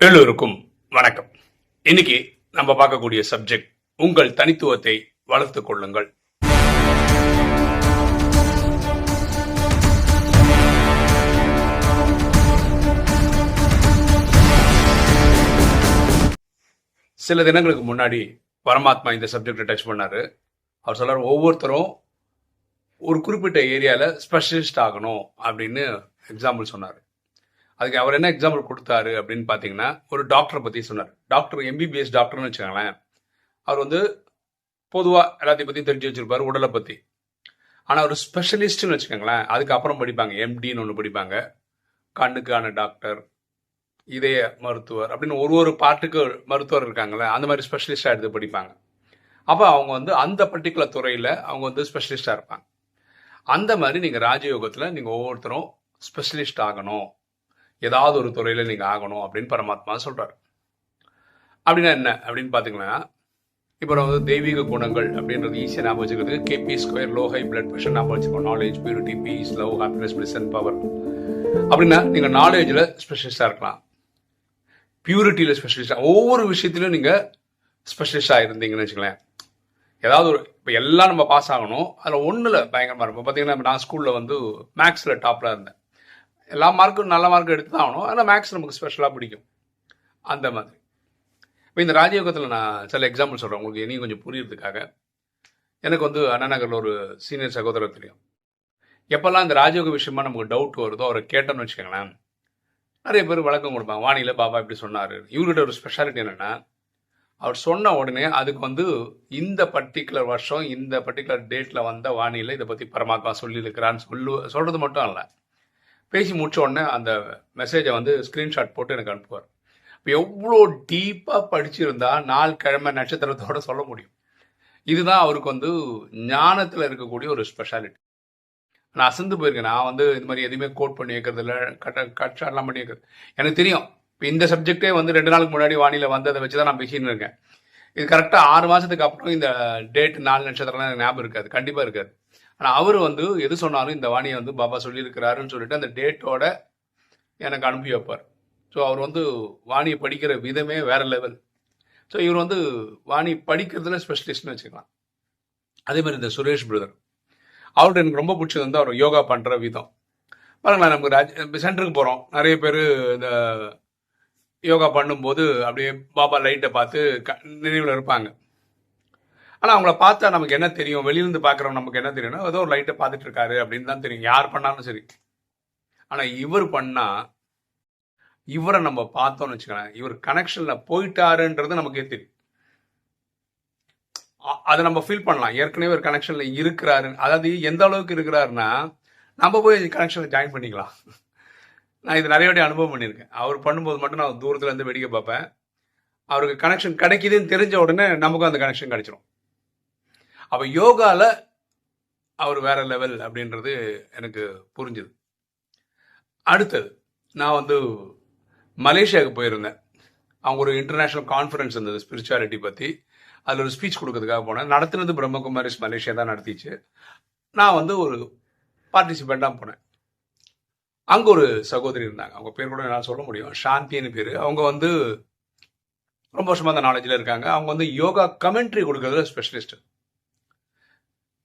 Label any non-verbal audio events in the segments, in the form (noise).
எல்லோருக்கும் வணக்கம். இன்னைக்கு நம்ம பார்க்கக்கூடிய சப்ஜெக்ட் உங்கள் தனித்துவத்தை வளர்த்துக் கொள்ளுங்கள். சில தினங்களுக்கு முன்னாடி பரமாத்மா இந்த சப்ஜெக்டை டச் பண்ணாரு. அவர் சொல்றாரு ஒவ்வொருத்தரும் ஒரு குறிப்பிட்ட ஏரியால ஸ்பெஷலிஸ்ட் ஆகணும் அப்படின்னு எக்ஸாம்பிள் சொன்னார். அதுக்கு அவர் என்ன எக்ஸாம்பிள் கொடுத்தாரு அப்படின்னு பார்த்தீங்கன்னா ஒரு டாக்டரை பற்றி சொன்னார். டாக்டர் எம்பிபிஎஸ் டாக்டர்னு வச்சுக்கோங்களேன். அவர் வந்து பொதுவாக எல்லாத்தையும் பற்றியும் தெரிஞ்சு வச்சுருப்பார் உடலை பற்றி ஆனால் ஒரு ஸ்பெஷலிஸ்ட்னு வச்சுக்கோங்களேன் அதுக்கப்புறம் படிப்பாங்க. எம்டின்னு ஒன்று படிப்பாங்க. கண்ணுக்கான டாக்டர் இதய மருத்துவர் அப்படின்னு ஒரு ஒரு பாட்டுக்கு மருத்துவர் இருக்காங்களே அந்த மாதிரி ஸ்பெஷலிஸ்டாக எடுத்து படிப்பாங்க. அப்போ அவங்க வந்து அந்த பர்டிகுலர் துறையில் அவங்க வந்து ஸ்பெஷலிஸ்டாக இருப்பாங்க. அந்த மாதிரி நீங்கள் ராஜயோகத்தில் நீங்கள் ஒவ்வொருத்தரும் ஸ்பெஷலிஸ்ட் ஆகணும். ஏதாவது ஒரு துறையில் நீங்கள் ஆகணும் அப்படின்னு பரமாத்மா சொல்கிறார் அப்படின்னா என்ன? அப்படின்னு பார்த்தீங்கன்னா இப்போ நம்ம வந்து தெய்வீக குணங்கள் அப்படின்றது ஈஸியாக ஞாபகம் வச்சுக்கிறதுக்கு KP square low high blood pressure ஞாபகம் வச்சுக்கோ knowledge purity peace love happiness plus and power அப்படின்னா நீங்கள் நாலேஜில் ஸ்பெஷலிஸ்டாக இருக்கலாம். பியூரிட்டியில் ஸ்பெஷலிஸ்டாக ஒவ்வொரு விஷயத்திலும் நீங்கள் ஸ்பெஷலிஸ்டாக இருந்தீங்கன்னு வச்சுங்களேன் ஏதாவது ஒரு இப்போ எல்லாம் நம்ம பாஸ் ஆகணும். அதில் ஒன்றில் பயங்கரமாக இருக்கும். பார்த்தீங்கன்னா நான் ஸ்கூலில் வந்து மேக்ஸில் டாப்பில் இருந்தேன். எல்லா மார்க்கும் நல்ல மார்க் எடுத்து தான் ஆகணும். ஆனால் மேக்ஸ் நமக்கு ஸ்பெஷலாக பிடிக்கும். அந்த மாதிரி. இப்போ இந்த ராஜயோகத்தில் நான் சில எக்ஸாம்பிள் சொல்கிறேன் உங்களுக்கு இனியும் கொஞ்சம் புரியறதுக்காக. எனக்கு வந்து அண்ணா நகரில் ஒரு சீனியர் சகோதரர் தெரியும். எப்போல்லாம் இந்த ராஜயோக விஷயமா நமக்கு டவுட் வருதோ அவரை கேட்டோன்னு வச்சுக்கோங்களேன். நிறைய பேர் வழக்கம் கொடுப்பாங்க. வானியில் பாபா இப்படி சொன்னார். இவர்கிட்ட ஒரு ஸ்பெஷாலிட்டி என்னென்னா அவர் சொன்ன உடனே அதுக்கு வந்து இந்த பர்டிகுலர் வருஷம் இந்த பர்டிகுலர் டேட்டில் வந்த வானிலை இதை பற்றி பரமாத்மா சொல்லியிருக்கிறான்னு சொல்லு சொல்கிறது மட்டும் இல்லை பேசி முடிச்ச உடனே அந்த மெசேஜை வந்து ஸ்க்ரீன்ஷாட் போட்டு எனக்கு அனுப்புவார். இப்போ எவ்வளோ டீப்பாக படிச்சிருந்தா நாள் கிழமை நட்சத்திரத்தோட சொல்ல முடியும். இதுதான் அவருக்கு வந்து ஞானத்தில் இருக்கக்கூடிய ஒரு ஸ்பெஷாலிட்டி நான் அசந்து போயிருக்கேன். நான் வந்து இது மாதிரி எதுவுமே கோட் பண்ணி வைக்கிறது இல்லை. கட்ட கட் ஷாட்லாம் பண்ணி வைக்கிறது. எனக்கு தெரியும். இப்போ இந்த சப்ஜெக்டே வந்து ரெண்டு நாளுக்கு முன்னாடி வானிலை வந்ததை வச்சு தான் நான் பேசின்னு இருக்கேன். இது கரெக்டாக ஆறு மாதத்துக்கு அப்புறம் இந்த டேட் நாலு நட்சத்திரம்லாம் எனக்கு ஞாபகம் இருக்காது. கண்டிப்பாக இருக்காது. ஆனால் அவர் வந்து எது சொன்னாலும் இந்த வாணியை வந்து பாபா சொல்லியிருக்கிறாருன்னு சொல்லிட்டு அந்த டேட்டோட எனக்கு அனுப்பி வைப்பார். ஸோ அவர் வந்து வாணியை படிக்கிற விதமே வேற லெவல் ஸோ இவர் வந்து வாணி படிக்கிறதுல ஸ்பெஷலிஸ்ட்னு வச்சுக்கலாம். அதே மாதிரி இந்த சுரேஷ் பிரதர். அவர்கிட்ட எனக்கு ரொம்ப பிடிச்சது வந்து அவர் யோகா பண்ணுற விதம். பாருங்களேன் நமக்கு ராஜ் சென்டருக்கு போகிறோம் நிறைய பேர் இந்த யோகா பண்ணும்போது அப்படியே பாபா லைட்டை பார்த்து க நினைவில் இருப்பாங்க. ஆனால் அவங்கள பார்த்தா நமக்கு என்ன தெரியும்? வெளியிருந்து பார்க்குறவங்க நமக்கு என்ன தெரியும்னா ஏதோ ஒரு லைட்டை பார்த்துட்டு இருக்காரு அப்படின்னு தான் தெரியும். யார் பண்ணாலும் சரி. ஆனால் இவர் பண்ணால் இவரை நம்ம பார்த்தோம்னு வச்சுக்கலாம் இவர் கனெக்ஷனில் போயிட்டாருன்றது நமக்கே தெரியும். அதை நம்ம ஃபீல் பண்ணலாம். ஏற்கனவே ஒரு கனெக்ஷனில் இருக்கிறாரு. அதாவது எந்த அளவுக்கு இருக்கிறாருன்னா நம்ம போய் கனெக்ஷனில் ஜாயின் பண்ணிக்கலாம். நான் இது நிறைய வாட்டி அனுபவம் பண்ணியிருக்கேன். அவர் பண்ணும்போது மட்டும் நான் தூரத்துல இருந்து வேடிக்கை பார்ப்பேன். அவருக்கு கனெக்ஷன் கிடைக்குதுன்னு தெரிஞ்ச உடனே நமக்கும் அந்த கனெக்ஷன் கிடைச்சிரும். அப்போ யோகாவில் அவர் வேற லெவல் அப்படின்றது எனக்கு புரிஞ்சுது. அடுத்தது நான் வந்து மலேசியாவுக்கு போயிருந்தேன். அவங்க ஒரு இன்டர்நேஷ்னல் கான்ஃபரன்ஸ் இருந்தது ஸ்பிரிச்சுவாலிட்டி பற்றி அதில் ஒரு ஸ்பீச் கொடுக்கறதுக்காக போனேன். நடத்துனது பிரம்மகுமாரிஸ் மலேசியா தான் நடத்திச்சு. நான் வந்து ஒரு பார்ட்டிசிபெண்ட்டாக போனேன். அங்கே ஒரு சகோதரி இருந்தாங்க. அவங்க பேர் கூட என்னால் சொல்ல முடியும். சாந்தின்னு பேர். அவங்க வந்து ரொம்ப வருஷமாக அந்த நாலேஜில் இருக்காங்க. அவங்க வந்து யோகா கமெண்ட்ரி கொடுக்கறதுல ஸ்பெஷலிஸ்ட்டு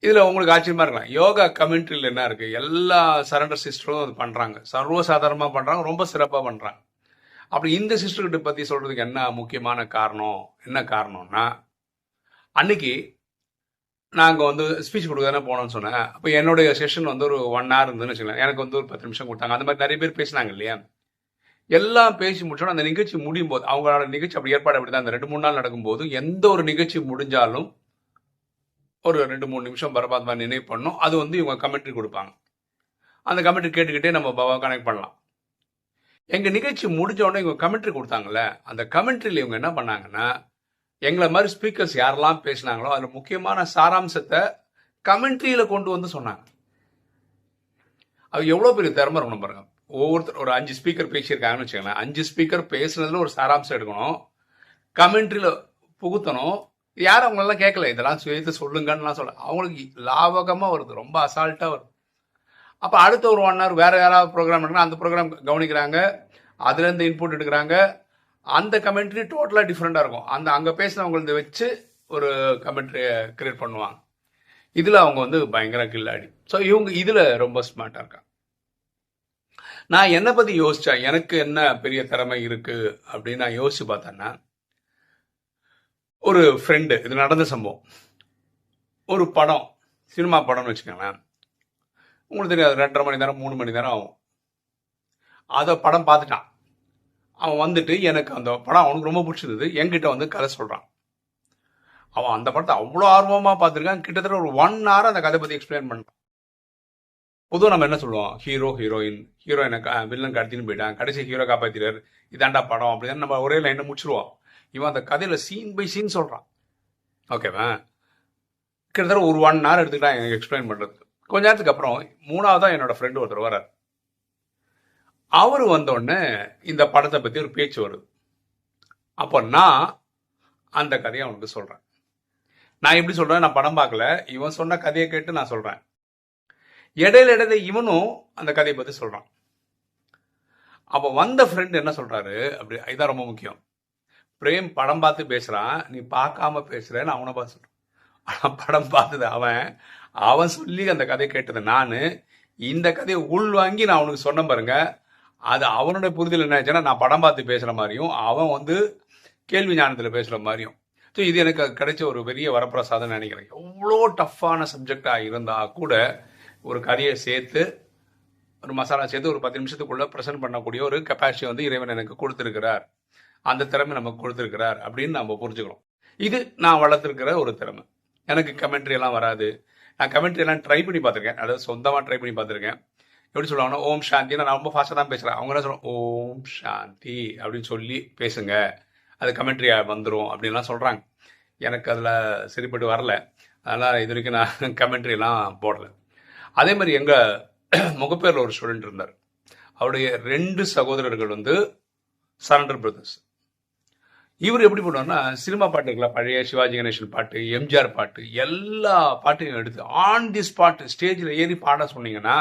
இதில் உங்களுக்கு ஆச்சரியமாக இருக்கலாம். யோகா கமெண்ட்ரியில் என்ன இருக்குது எல்லா சரண்டர் சிஸ்டரும் அது பண்ணுறாங்க சர்வசாதாரணமாக பண்ணுறாங்க ரொம்ப சிறப்பாக பண்ணுறாங்க அப்படி இந்த சிஸ்டர்கிட்ட பற்றி சொல்கிறதுக்கு என்ன முக்கியமான காரணம்? என்ன காரணம்னா அன்னைக்கு நாங்கள் வந்து ஸ்பீச் கொடுக்க தானே போனோம்னு சொன்னேன். அப்போ என்னுடைய செஷன் வந்து ஒரு ஒன் ஹவர் இருந்துன்னு வச்சுக்கலாம் எனக்கு வந்து ஒரு பத்து நிமிஷம் கொடுத்தாங்க. அந்த மாதிரி நிறைய பேர் பேசினாங்க இல்லையா? எல்லாம் பேசி முடிச்சோன்னா அந்த நிகழ்ச்சி முடியும் போது அவங்களோட நிகழ்ச்சி அப்படி ஏற்பாடு அப்படி தான் அந்த ரெண்டு மூணு நாள் நடக்கும்போது எந்த ஒரு நிகழ்ச்சி முடிஞ்சாலும் ஒரு ரெண்டு மூணு நிமிஷம் பரமாத்மா நினைவு பண்ணோம். அது வந்து இவங்க கமெண்ட்ரி கொடுப்பாங்க. அந்த கமெண்ட்ரி கேட்டுக்கிட்டே நம்ம பாபா கனெக்ட் பண்ணலாம். எங்கள் நிகழ்ச்சி முடிஞ்ச உடனே இவங்க கமெண்ட்ரி கொடுத்தாங்கல்ல அந்த கமெண்ட்ரியில் இவங்க என்ன பண்ணாங்கன்னா எங்களை மாதிரி ஸ்பீக்கர்ஸ் யாரெல்லாம் பேசினாங்களோ அதில் முக்கியமான சாராம்சத்தை கமெண்ட்ரியில் கொண்டு வந்து சொன்னாங்க. அது எவ்வளோ பெரிய திறமை இருக்கணும் பாருங்க. ஒவ்வொருத்தர் ஒரு அஞ்சு ஸ்பீக்கர் பேசியிருக்காங்கன்னு வச்சுக்கோங்களேன். அஞ்சு ஸ்பீக்கர் பேசுனதுல ஒரு சாராம்சம் எடுக்கணும். கமெண்ட்ரியில் புகுத்தணும். யாரும் அவங்களெல்லாம் கேட்கல இதெல்லாம் சேர்த்து சொல்லுங்கன்னுலாம் சொல்ல அவங்களுக்கு லாபகமாக வருது. ரொம்ப அசால்ட்டாக வருது. அப்போ அடுத்த ஒரு ஒன் ஹவர் வேற யாராவது ப்ரோக்ராம் எடுக்கணும் அந்த ப்ரோக்ராம் கவனிக்கிறாங்க. அதுலேருந்து இன்புட் எடுக்கிறாங்க. அந்த கமெண்ட்ரி டோட்டலாக டிஃப்ரெண்ட்டாக இருக்கும். அந்த அங்கே பேசினவங்களது வச்சு ஒரு கமெண்ட்ரியை கிரியேட் பண்ணுவாங்க. இதில் அவங்க வந்து பயங்கர கில்லாடி. ஸோ இவங்க இதில் ரொம்ப ஸ்மார்ட்டாக இருக்காங்க. நான் என்னை பற்றி யோசித்தேன் எனக்கு என்ன பெரிய திறமை இருக்குது அப்படின்னு நான் யோசிச்சு பார்த்தேன்னா ஒரு ஃப்ரெண்டு இது நடந்த சம்பவம். ஒரு படம் சினிமா படம்னு வச்சுக்கோங்களேன். உங்களுக்கு தெரியாது ரெண்டரை மணி நேரம் மூணு மணி நேரம் ஆகும். அதை படம் பார்த்துட்டான். அவன் வந்துட்டு எனக்கு அந்த படம் அவனுக்கு ரொம்ப பிடிச்சிருந்தது. என்கிட்ட வந்து கதை சொல்கிறான் அவன் அந்த படத்தை அவ்வளோ ஆர்வமாக பார்த்துருக்கான். கிட்டத்தட்ட ஒரு ஒன் ஹவர் அந்த கதை பற்றி எக்ஸ்பிளைன் பண்ணுறான் பொதுவாக நம்ம என்ன சொல்லுவோம்? ஹீரோ ஹீரோயின் ஹீரோயினை வில்லன் கடத்தின்னு போயிட்டான். கடைசி ஹீரோ காப்பாத்திறாரு இதாண்டா படம் அப்படின்னு நம்ம ஒரே லைனை முடிச்சிருவோம். இவன் அந்த கதையில் சீன் பை சீன் சொல்கிறான் ஓகேவா கிட்டத்தட்ட ஒரு ஒன் ஹவர் எடுத்துக்கிட்டா எனக்கு எக்ஸ்பிளைன் பண்ணுறது கொஞ்ச நேரத்துக்கு அப்புறம் மூணாவதாக என்னோட ஃப்ரெண்டு ஒருத்தர் வரார் அவர் வந்தோடனே இந்த படத்தை பற்றி ஒரு பேச்சு வருது. அப்போ நான் அந்த கதையை அவனுக்கு சொல்கிறேன் நான் எப்படி சொல்கிறேன் நான் படம் பார்க்கல. இவன் சொன்ன கதையை கேட்டு நான் சொல்கிறேன் இடையில இடையில இவனும் அந்த கதையை பற்றி சொல்கிறான் அப்போ வந்த ஃப்ரெண்டு என்ன சொல்கிறாரு அப்படி இதான் ரொம்ப முக்கியம். பிரேம் படம் பார்த்து பேசுகிறான் நீ பார்க்காம பேசுகிறேன்னு அவனை பார்த்து சொல்கிறான் ஆனால் படம் பார்த்தது அவன். அவன் சொல்லி அந்த கதையை கேட்டது நான். இந்த கதையை உள்வாங்கி நான் அவனுக்கு சொன்ன பாருங்க. அது அவனுடைய புரிதல் என்ன ஆச்சுன்னா நான் படம் பார்த்து பேசுகிற மாதிரியும் அவன் வந்து கேள்வி ஞானத்தில் பேசுகிற மாதிரியும். ஸோ இது எனக்கு கிடைச்ச ஒரு பெரிய வரப்பிரசாதம் நினைக்கிறேன். எவ்வளோ டஃப்பான சப்ஜெக்டாக இருந்தால் கூட ஒரு கதையை சேர்த்து ஒரு மசாலா சேர்த்து ஒரு பத்து நிமிஷத்துக்குள்ளே ப்ரெசென்ட் பண்ணக்கூடிய ஒரு கெப்பாசிட்டி வந்து இறைவன் எனக்கு கொடுத்துருக்கிறார். அந்த திறமை நமக்கு கொடுத்துருக்கிறார் அப்படின்னு நம்ம புரிஞ்சுக்கிறோம் இது நான் வளர்த்துருக்கிற ஒரு திறமை. எனக்கு கமெண்ட்ரி எல்லாம் வராது. நான் கமெண்ட்ரி எல்லாம் ட்ரை பண்ணி பார்த்துருக்கேன். அதாவது சொந்தமாக ட்ரை பண்ணி பார்த்துருக்கேன். எப்படி சொல்லுவாங்கன்னா ஓம் சாந்தி நான் ரொம்ப ஃபாஸ்ட்டாக தான் பேசுகிறேன் அவங்க என்ன சொல்லுவாங்க ஓம் சாந்தி அப்படின்னு சொல்லி பேசுங்க. அது கமெண்ட்ரி வந்துடும் அப்படின்லாம் சொல்கிறாங்க எனக்கு அதில் சரிப்பட்டு வரல. அதனால் இது வரைக்கும் நான் (laughs) கமெண்ட்ரிலாம் போடல. அதே மாதிரி எங்கள் (clears throat) முகப்பேரில் ஒரு ஸ்டூடெண்ட் இருந்தார். அவருடைய ரெண்டு சகோதரர்கள் வந்து சரண்டர் பிரதர்ஸ் இவர் எப்படி பண்ணுவார்னா சினிமா பாட்டுக்கெல்லாம் பழைய சிவாஜி கணேசன் பாட்டு எம்ஜிஆர் பாட்டு எல்லா பாட்டையும் எடுத்து ஆன் தி ஸ்பாட் ஸ்டேஜில் ஏறி பாட சொன்னீங்கன்னா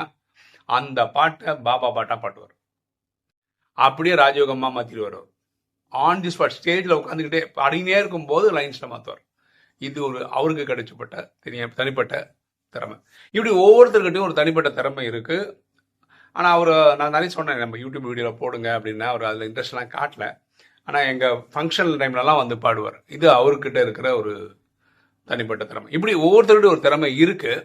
அந்த பாட்டை பாபா பாட்டா பாட்டுவார் அப்படியே ராஜயோகமா மாற்றிட்டு வருவார். ஆன் தி ஸ்பாட் ஸ்டேஜில் உட்காந்துக்கிட்டே பாடினே இருக்கும்போது லைன்ஸில் மாற்றுவார் இது ஒரு அவருக்கு கிடைச்சப்பட்ட தெரிய தனிப்பட்ட திறமை. இப்படி ஒவ்வொருத்தர்கிட்டையும் ஒரு தனிப்பட்ட திறமை இருக்குது ஆனால் அவர் நான் நிறைய சொன்னேன் நம்ம யூடியூப் வீடியோவில் போடுங்க அப்படின்னா அவர் அதில் இன்ட்ரெஸ்ட்லாம் காட்டல. ஆனால் எங்கள் ஃபங்க்ஷன் டைம்லலாம் வந்து பாடுவார். இது அவர்கிட்ட இருக்கிற ஒரு தனிப்பட்ட திறமை. இப்படி ஒவ்வொருத்தருடைய ஒரு திறமை இருக்குது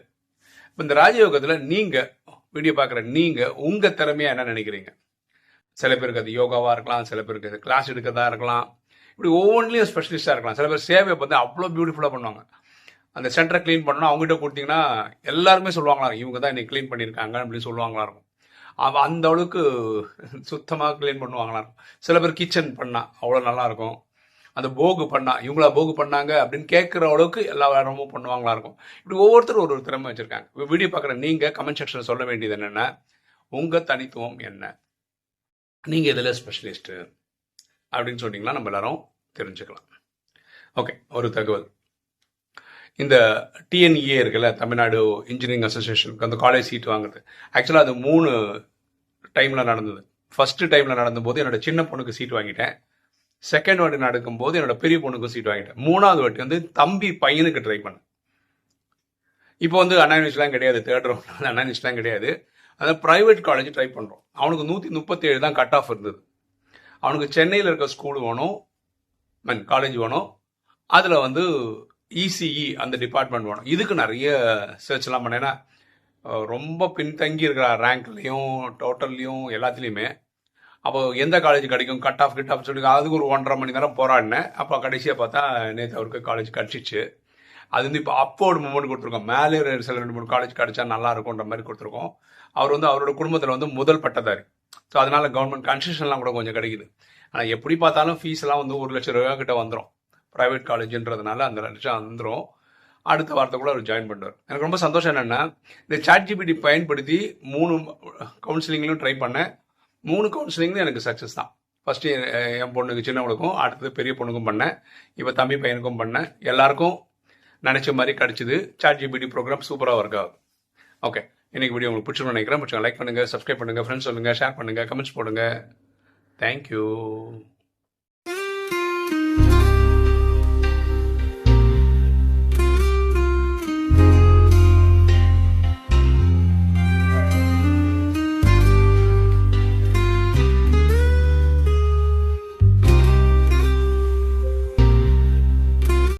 இப்போ இந்த ராஜயோகத்தில் நீங்கள் வீடியோ பார்க்குற நீங்கள் உங்கள் திறமையாக என்ன நினைக்கிறீங்க? சில பேருக்கு அது யோகாவாக இருக்கலாம் சில பேருக்கு அது கிளாஸ் எடுக்கிறதா இருக்கலாம். இப்படி ஒவ்வொன்றிலையும் ஸ்பெஷலிஸ்டாக இருக்கலாம். சில பேர் சேவையை பார்த்து அவ்வளோ பியூட்டிஃபுல்லாக பண்ணுவாங்க. அந்த சென்டரை க்ளீன் பண்ணணும் அவங்ககிட்ட கொடுத்தீங்கன்னா எல்லாருமே சொல்லுவாங்களா இவங்க தான் இன்னைக்கு க்ளீன் பண்ணியிருக்காங்க அப்படின்னு சொல்லுவாங்களா இருக்கும். அந்த அளவுக்கு சுத்தமாக க்ளீன் பண்ணுவாங்களா? இருக்கும் சில பேர் கிச்சன் பண்ணா அவ்வளோ நல்லா இருக்கும் அந்த போகு பண்ணா இவங்களா போகு பண்ணாங்க அப்படின்னு கேட்குற அளவுக்கு எல்லா இடமும் பண்ணுவாங்களா இருக்கும். இப்படி ஒவ்வொருத்தரும் ஒரு ஒரு திறமை வச்சுருக்காங்க. வீடியோ பார்க்குற நீங்கள் கமெண்ட் செக்ஷனில் சொல்ல வேண்டியது என்னென்ன உங்கள் தனித்துவம் என்ன? நீங்கள் இதில் ஸ்பெஷலிஸ்ட்டு அப்படின்னு சொன்னீங்கன்னா நம்ம எல்லாரும் தெரிஞ்சுக்கலாம். ஓகே ஒரு தகவல். இந்த டிஎன்இஏ இருக்குல்ல தமிழ்நாடு இன்ஜினியரிங் அசோசியேஷனுக்கு அந்த காலேஜ் சீட் வாங்குறது. ஆக்சுவலாக அது மூணு டைமில் நடந்தது. ஃபஸ்ட்டு டைமில் நடந்தபோது என்னோட சின்ன பொண்ணுக்கு சீட் வாங்கிட்டேன். செகண்ட் வாட்டி நடக்கும்போது என்னோட பெரிய பொண்ணுக்கு சீட் வாங்கிட்டேன். மூணாவது வாட்டி வந்து தம்பி பையனுக்கு ட்ரை பண்ணேன். இப்போ வந்து அனானிஸ்லாம் கிடையாது தேர்ட் ரவுண்ட் அனானிஸ்லாம் கிடையாது. அதான் ப்ரைவேட் காலேஜ் ட்ரை பண்ணுறோம் அவனுக்கு நூற்றி முப்பத்தேழு தான் கட் ஆஃப் இருந்தது. அவனுக்கு சென்னையில் இருக்க ஸ்கூல் வேணும் மீன் காலேஜ் வேணும். அதில் வந்து இசிஇ அந்த டிபார்ட்மெண்ட் வேணும் இதுக்கு நிறைய சர்ச்லாம் பண்ணேன்னா ரொம்ப பின்தங்கி இருக்கிற ரேங்க்லேயும் டோட்டல்லையும் எல்லாத்துலேயுமே அப்போ எந்த காலேஜ் கிடைக்கும்? கட் ஆஃப் கிட் ஆஃப் சொல்லி அதுக்கு ஒரு ஒன்றரை மணி நேரம் போராடினேன். அப்போ கடைசியாக பார்த்தா நேற்று அவருக்கு காலேஜ் கிடச்சிச்சு. அது வந்து இப்போ அப்போர்டு மூமெண்ட் கொடுத்துருக்கோம். மேலே ஒரு சில ரெண்டு மூணு காலேஜ் கிடைச்சா நல்லா இருக்கும்ன்ற மாதிரி கொடுத்துருக்கோம். அவர் வந்து அவரோட குடும்பத்தில் வந்து முதல் பட்டதாரி. ஸோ அதனால கவர்மெண்ட் கன்செஷன்லாம் கூட கொஞ்சம் கிடைக்குது. ஆனால் எப்படி பார்த்தாலும் ஃபீஸ்லாம் வந்து ஒரு லட்சம் ரூபா கிட்ட வந்துடும் ப்ரைவேட் காலேஜுன்றதுனால அந்த லட்சம் வந்துடும் அடுத்த வாரத்துக்குள்ள அவர் ஜாயின் பண்ணுவார் எனக்கு ரொம்ப சந்தோஷம் என்னென்னா இந்த சாட் ஜிபிடி பயன்படுத்தி மூணு கவுன்சிலிங்லையும் ட்ரை பண்ணேன். மூணு கவுன்சிலிங்லையும் எனக்கு சக்ஸஸ் தான். ஃபஸ்ட்டு என் பொண்ணுக்கு சின்னவளுக்கும் அடுத்தது பெரிய பொண்ணுக்கும் பண்ணேன். இப்போ தம்பி பையனுக்கும் பண்ணேன். எல்லாருக்கும் நினச்ச மாதிரி கிடச்சிது. சாட் ஜிபிடி ப்ரோக்ராம் சூப்பராக ஒர்க் ஆகுது. ஓகே இன்னைக்கு வீடியோ உங்களுக்கு பிடிச்சிருன்னு நினைக்கிறேன். பிடிச்சா லைக் பண்ணுங்கள் சப்ஸ்கிரைப் பண்ணுங்கள் ஃப்ரெண்ட்ஸ் சொல்லுங்கள் ஷேர் பண்ணுங்கள் கமெண்ட்ஸ் போடுங்க. தேங்க்யூ